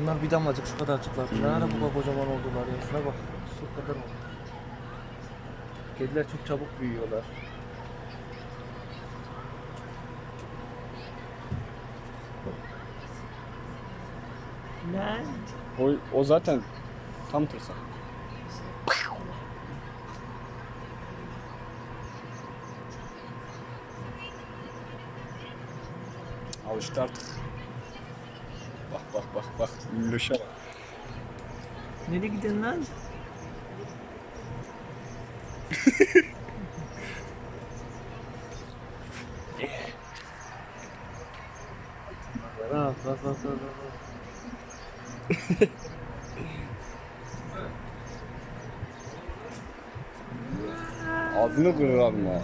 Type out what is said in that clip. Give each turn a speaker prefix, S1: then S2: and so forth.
S1: Bunlar bir damlacık şu kadarcıklar. Ne ara bu kadar kocaman oldular ya. Şuna bak. Şu kadar oldu. Kediler çok çabuk büyüyorlar.
S2: Ne?
S3: O, o zaten tam tırsak. Alıştı artık. Bak bak bak bak. Ünlüşe bak.
S2: Nereye gidiyorsun lan?
S1: Bak bak bak bak. bak.
S3: Ağzını kırarım ya.